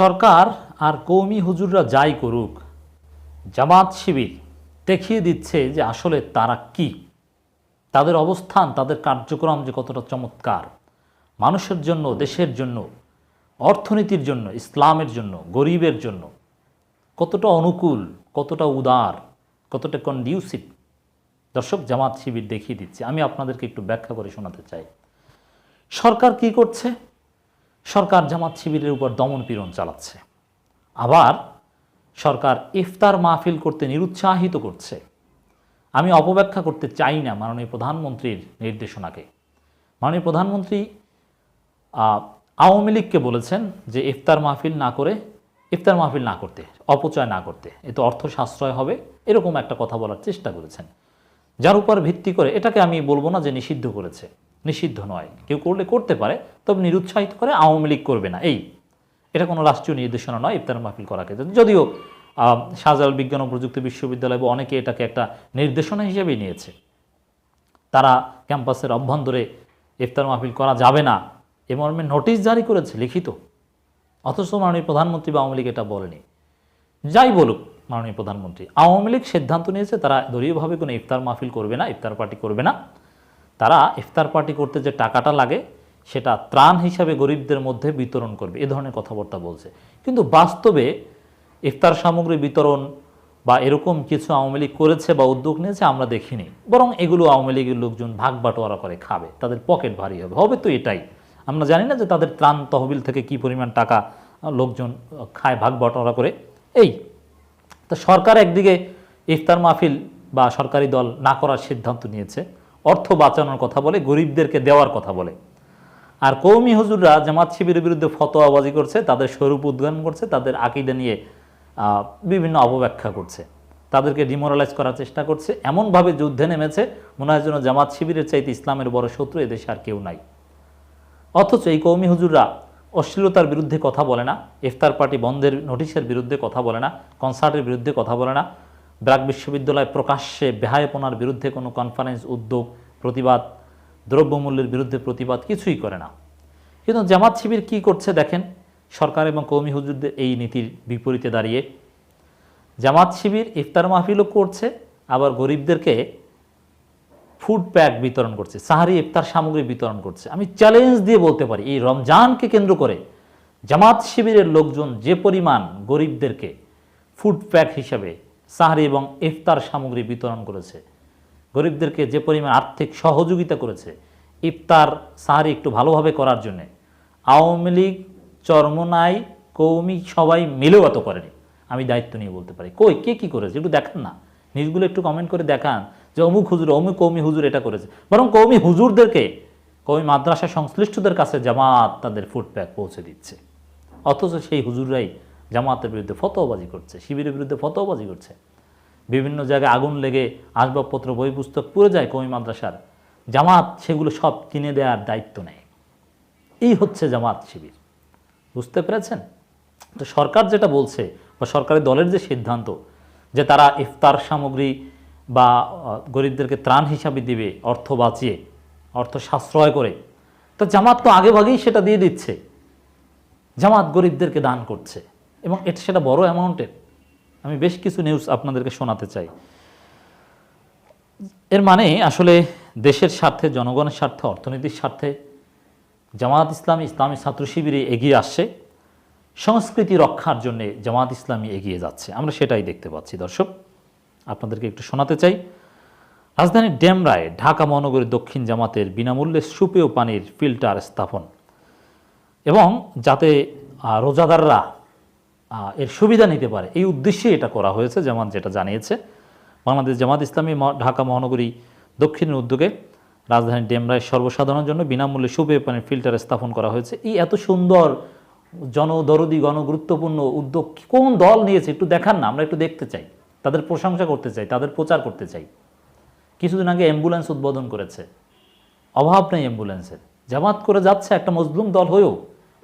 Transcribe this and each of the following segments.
সরকার আর কৌমি হুজুররা যাই করুক, জামাত শিবির দেখিয়ে দিচ্ছে যে আসলে তারা কি। তাদের অবস্থান, তাদের কার্যক্রম যে কতটা চমৎকার। মানুষের জন্য, দেশের জন্য, অর্থনীতির জন্য, ইসলামের জন্য, গরিবের জন্য কতটা অনুকূল, কতটা উদার, কতটা কন্ডিউসিভ দর্শক, জামাত শিবির দেখিয়ে দিচ্ছে। আমি আপনাদেরকে একটু ব্যাখ্যা করে শোনাতে চাই। সরকার কি করছে? সরকার জামাত শিবিরের উপর দমন পীড়ন চালাচ্ছে। আবার সরকার ইফতার মাহফিল করতে নিরুৎসাহিত করছে। আমি অপব্যাখ্যা করতে চাই না মাননীয় প্রধানমন্ত্রীর নির্দেশনাকে। মাননীয় প্রধানমন্ত্রী আওয়ামী লীগকে বলেছেন যে ইফতার মাহফিল না করে, ইফতার মাহফিল না করতে, অপচয় না করতে। এতে অর্থ সাশ্রয় হবে, এরকম একটা কথা বলার চেষ্টা করেছেন। যার উপর ভিত্তি করে, এটাকে আমি বলব না যে নিষিদ্ধ করেছে। নিষিদ্ধ নয়। কেউ করলে করতে পারে তবে নিরুৎসাহিত করে আওয়ামী লীগ করবে না। এই এটা কোনো রাষ্ট্রীয় নির্দেশনা নয় ইফতার মাহফিল করাকে যদিও আহ, শাহজালাল বিজ্ঞান ও প্রযুক্তি বিশ্ববিদ্যালয় বা অনেকে এটাকে একটা নির্দেশনা হিসেবেই নিয়েছে। তারা ক্যাম্পাসের অভ্যন্তরে ইফতার মাহফিল করা যাবে না। এ মর্মে নোটিশ জারি করেছে লিখিত। অথচ মাননীয় প্রধানমন্ত্রী বা আওয়ামী লীগ এটা বলেনি। যাই বলুক মাননীয় প্রধানমন্ত্রী আওয়ামী লীগ সিদ্ধান্ত নিয়েছে তারা দলীয়ভাবে কোনো ইফতার মাহফিল করবে না ইফতার পার্টি করবে না। তারা ইফতার পার্টি করতে যে টাকাটা লাগে, সেটা ত্রাণ হিসাবে গরিবদের মধ্যে বিতরণ করবে। এ ধরনের কথাবার্তা বলছে। কিন্তু বাস্তবে ইফতার সামগ্রী বিতরণ বা এরকম কিছু আওয়ামী লীগ করেছে বা উদ্যোগ নিয়েছে আমরা দেখিনি। বরং এগুলো আওয়ামী লীগের লোকজন ভাগ বাটোয়ারা করে খাবে। তাদের পকেট ভারী হবে। হবে তো এটাই। আমরা জানি না যে তাদের ত্রাণ তহবিল থেকে কি পরিমাণ টাকা লোকজন খায় ভাগ বাটোয়ারা করে। এই। তো সরকার একদিকে ইফতার মাহফিল বা সরকারি দল না করার সিদ্ধান্ত নিয়েছে। অর্থ বাঁচানোর কথা বলে, গরিবদেরকে দেওয়ার কথা বলে। আর কৌমি হুজুররা জামাত শিবিরের বিরুদ্ধে ফতোয়াবাজি করছে, তাদের স্বরূপ উদ্গান করছে, তাদের আকিদা নিয়ে বিভিন্ন অপব্যাখ্যা করছে। তাদেরকে ডিমোরালাইজ করার চেষ্টা করছে। এমনভাবে যুদ্ধে নেমেছে, মনে হয় যেন জামাত শিবিরের চাইতে ইসলামের বড় শত্রু এদেশে আর কেউ নাই। অথচ এই কৌমি হুজুররা অশ্লীলতার বিরুদ্ধে কথা বলে না, ইফতার পার্টি বন্ধের নোটিশের বিরুদ্ধে কথা বলে না, কনসার্টের বিরুদ্ধে কথা বলে না ব্র্যাক বিশ্ববিদ্যালয় প্রকাশ্যে বেহায়পনার বিরুদ্ধে কোনো কনফারেন্স উদ্যোগ, প্রতিবাদ, দ্রব্যমূল্যের বিরুদ্ধে প্রতিবাদ কিছুই করে না। কিন্তু জামাত শিবির কী করছে দেখেন? সরকার এবং কৌমি হুজুরদের এই নীতির বিপরীতে দাঁড়িয়ে। জামাত শিবির ইফতার মাহফিলও করছে, আবার গরিবদেরকে ফুড প্যাক বিতরণ করছে, সাহারি ইফতার সামগ্রী বিতরণ করছে। আমি চ্যালেঞ্জ দিয়ে বলতে পারি, এই রমজানকে কেন্দ্র করে জামাত শিবিরের লোকজন যে পরিমাণ গরিবদেরকে ফুড প্যাক হিসাবে সাহারি এবং ইফতার সামগ্রী বিতরণ করেছে। গরিবদেরকে যে পরিমাণ আর্থিক সহযোগিতা করেছে, ইফতার, সাহারি একটু ভালোভাবে করার জন্যে আওয়ামী লীগ, চরমনাই কৌমি সবাই মিলেও এত করেনি। আমি দায়িত্ব নিয়ে বলতে পারি। কই, কে কি করেছে? একটু দেখান না। নিউজগুলো একটু কমেন্ট করে দেখান যে অমুক হুজুর, অমুক কৌমি হুজুর এটা করেছে। বরং কৌমি হুজুরদেরকে কৌমি মাদ্রাসা সংশ্লিষ্টদের কাছে জামাত তাদের ফুডপ্যাক পৌঁছে দিচ্ছে। অথচ সেই হুজুররাই জামাতের বিরুদ্ধে ফতোবাজি করছে, শিবিরের বিরুদ্ধে ফতোবাজি করছে। বিভিন্ন জায়গায় আগুন লেগে আসবাবপত্র বই পুস্তক পুড়ে যায় কৌমি মাদ্রাসার। জামাত সেগুলো সব কিনে দেওয়ার দায়িত্ব নেয়। এই হচ্ছে জামাত শিবির। বুঝতে পেরেছেন? তো সরকার যেটা বলছে বা সরকারি দলের যে সিদ্ধান্ত যে তারা ইফতার সামগ্রী বা গরিবদেরকে ত্রাণ হিসাবে দিবে, অর্থ বাঁচিয়ে, অর্থ সাশ্রয় করে, তো জামাত তো আগে ভাগেই সেটা দিয়ে দিচ্ছে। জামাত গরিবদেরকে দান করছে। এবং এটা সেটা বড় অ্যামাউন্টের। আমি বেশ কিছু নিউজ আপনাদেরকে শোনাতে চাই। এর মানে আসলে দেশের স্বার্থে, জনগণের স্বার্থে, অর্থনীতির স্বার্থে জামাত ইসলামী ইসলামী ছাত্র শিবিরে এগিয়ে আসছে। সংস্কৃতি রক্ষার জন্যে জামাত ইসলামী এগিয়ে যাচ্ছে। আমরা সেটাই দেখতে পাচ্ছি, দর্শক। আপনাদেরকে একটু শোনাতে চাই। রাজধানীর ডেমরায় ঢাকা মহানগরীর দক্ষিণ জামাতের বিনামূল্যে সুপেয় পানির ফিল্টার স্থাপন। এবং যাতে রোজাদাররা এর সুবিধা নিতে পারে। এই উদ্দেশ্যে এটা করা হয়েছে যেমন যেটা জানিয়েছে। বাংলাদেশ জামাত ইসলামী ঢাকা মহানগরী দক্ষিণের উদ্যোগে রাজধানী ডেমরায় সর্বসাধারণের জন্য বিনামূল্যে সুপেয় পানির ফিল্টার স্থাপন করা হয়েছে। এই এত সুন্দর জনদরদি, গণগুরুত্বপূর্ণ উদ্যোগ কোন দল নিয়েছে? একটু দেখান না, আমরা একটু দেখতে চাই। তাদের প্রশংসা করতে চাই, তাদের প্রচার করতে চাই। কিছুদিন আগে অ্যাম্বুলেন্স উদ্বোধন করেছে। অভাব নেই অ্যাম্বুলেন্সের। জামাত করে যাচ্ছে একটা মজলুম দল হয়েও।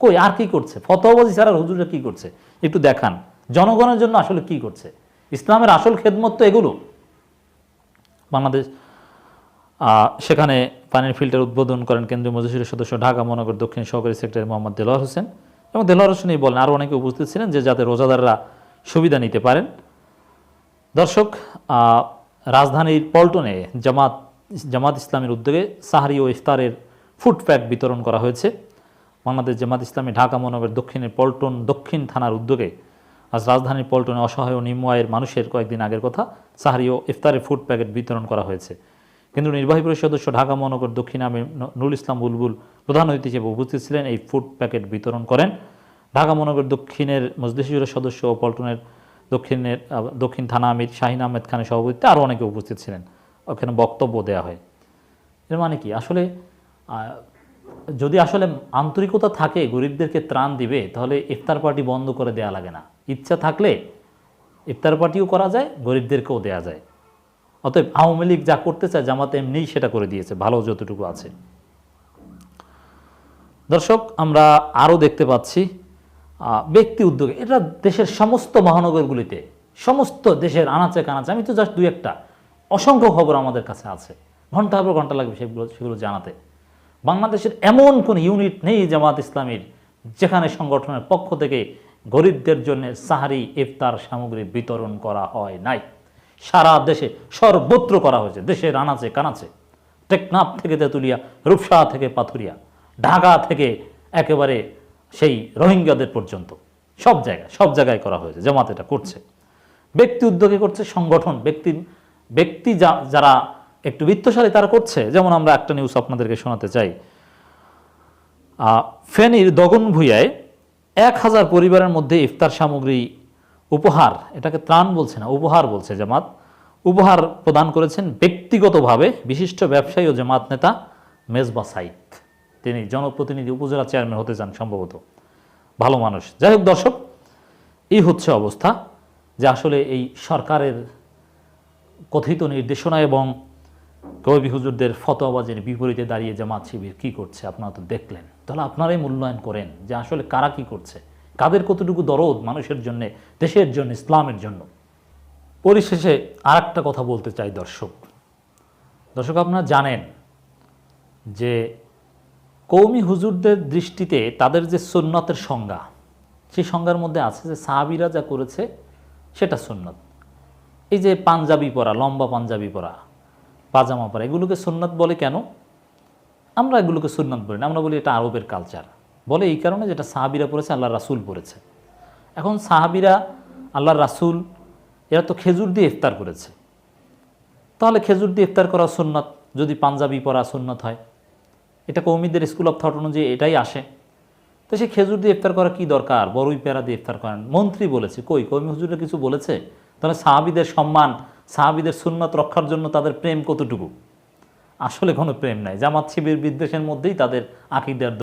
কই, আর কি করছে? ফতোয়াবাজি ছাড়া হুজুরা কি করছে? একটু দেখান। জনগণের জন্য আসলে কি করছে? ইসলামের আসল খেদমত তো এগুলো। বাংলাদেশ সেখানে পানির ফিল্টার উদ্বোধন করেন কেন্দ্রীয় মজলিসের সদস্য ঢাকা মহানগর দক্ষিণ সহকারী সেক্রেটারি মোহাম্মদ দেলোয়ার হোসেন এবং দেলোয়ার হোসেন এই বলেন আরও অনেকে উপস্থিত ছিলেন যে যাতে রোজাদাররা সুবিধা নিতে পারেন। দর্শক রাজধানীর পল্টনে জামাত জামাত ইসলামের উদ্যোগে সাহারি ও ইফতারের ফুড প্যাক বিতরণ করা হয়েছে। বাংলাদেশ জামাত ইসলামী ঢাকা মহানগর দক্ষিণের পল্টন দক্ষিণ থানার উদ্যোগে আজ রাজধানীর পল্টনে অসহায় নিম্ন আয়ের মানুষের কয়েকদিন আগের কথা সাহারি ও ইফতারের ফুড প্যাকেট বিতরণ করা হয়েছে। কিন্তু নির্বাহী পরিষদ সদস্য ঢাকা মহানগর দক্ষিণ আমির ন- নুরুল ইসলাম বুলবুল প্রধান অতিথি হিসেবে উপস্থিত ছিলেন। এই ফুড প্যাকেট বিতরণ করেন ঢাকা মহানগর দক্ষিণের মজলিসুরের সদস্য ও পল্টনের দক্ষিণের দক্ষিণ থানা আমির শাহিন আহমেদ খানের সভাপতিত্বে আরও অনেকে উপস্থিত ছিলেন। ওখানে বক্তব্য দেওয়া হয়। এর মানে কি? আসলে যদি আসলে আন্তরিকতা থাকে, গরিবদেরকে ত্রাণ দিবে, তাহলে ইফতার পার্টি বন্ধ করে দেয়া লাগে না। ইচ্ছা থাকলে ইফতার পার্টিও করা যায়, গরিবদেরকেও দেয়া যায়। অতএব আওয়ামী লীগ যা করতে চায়, জামাতে এমনিই সেটা করে দিয়েছে, ভালো যতটুকু আছে। দর্শক, আমরা আরও দেখতে পাচ্ছি ব্যক্তি উদ্যোগে। এটা দেশের সমস্ত মহানগরগুলিতে, সমস্ত দেশের আনাচে কানাচে, আমি তো জাস্ট দু একটা, অসংখ্য খবর আমাদের কাছে আছে। ঘণ্টা পর ঘণ্টা লাগবে সেগুলো সেগুলো জানাতে। বাংলাদেশের এমন কোন ইউনিট নেই জামাত ইসলামীর যেখানে সংগঠনের পক্ষ থেকে গরিবদের জন্য সাহারি, ইফতার সামগ্রী বিতরণ করা হয় নাই। সারা দেশে সর্বত্র করা হয়েছে। দেশের আনাচে কানাচে টেকনাফ থেকে তেঁতুলিয়া, রূপসা থেকে পাথুরিয়া, ঢাকা থেকে একেবারে সেই রোহিঙ্গাদের পর্যন্ত। সব জায়গায় সব জায়গায় করা হয়েছে। জামাত এটা করছে। ব্যক্তি উদ্যোগে করছে সংগঠন। ব্যক্তি ব্যক্তি যারা একটু বিত্তশালী তারা করছে। যেমন আমরা একটা নিউজ আপনাদেরকে শোনাতে চাই। ফেনীর দগন ভুইয়ায় এক হাজার পরিবারের মধ্যে ইফতার সামগ্রী উপহার, এটাকে ত্রাণ বলছে না, উপহার বলছে জামাত। উপহার প্রদান করেছেন ব্যক্তিগতভাবে বিশিষ্ট ব্যবসায়ী ও জামাত নেতা মেজবা সাইদ। তিনি জনপ্রতিনিধি উপজেলা চেয়ারম্যান হতে চান সম্ভবত। ভালো মানুষ। যাই হোক দর্শক, এই হচ্ছে অবস্থা যে আসলে এই সরকারের কথিত নির্দেশনা এবং কবি হুজুরদের ফতোয়াবাজের বিপরীতে দাঁড়িয়ে জামাত শিবির কী করছে, আপনারা তো দেখলেন। তাহলে আপনারাই মূল্যায়ন করেন যে আসলে কারা কী করছে। কাদের কতটুকু দরদ মানুষের জন্য, দেশের জন্য, ইসলামের জন্য। পরিশেষে আর একটা কথা বলতে চাই দর্শক। দর্শক, আপনারা জানেন যে কৌমি হুজুরদের দৃষ্টিতে তাদের যে সুন্নতের সংজ্ঞা, সেই সংজ্ঞার মধ্যে আছে যে সাহাবিরা যা করেছে, সেটা সুন্নত। এই যে পাঞ্জাবি পরা, লম্বা পাঞ্জাবি পরা পাজামা পরা। এগুলোকে সুন্নত বলে কেন? আমরা এগুলোকে সুন্নত বলি না। আমরা বলি এটা আরবের কালচার বলে এই কারণে যেটা সাহাবিরা পড়েছে আল্লাহ রাসুল পড়েছে। এখন সাহাবিরা আল্লাহ রাসূল, এরা তো খেজুর দিয়ে ইফতার করেছে। তাহলে খেজুর দিয়ে ইফতার করা সুন্নত, যদি পাঞ্জাবি পরা সুন্নত হয়? এটা কৌমিদের স্কুল অফ থট অনুযায়ী এটাই আসে। তো সে খেজুর দিয়ে ইফতার করা কি দরকার? বড়ই পেয়ারা দিয়ে ইফতার করেন। মন্ত্রী বলেছে। কই? কৌমি হুজুরে কিছু বলেছে? তাহলে সাহাবিদের সম্মান সাহাবিদের সুন্নত রক্ষার জন্য তাদের প্রেম কতটুকু? আসলে কোনো প্রেম নাই। জামাত শিবির বিদ্বেষের মধ্যেই তাদের আকিদার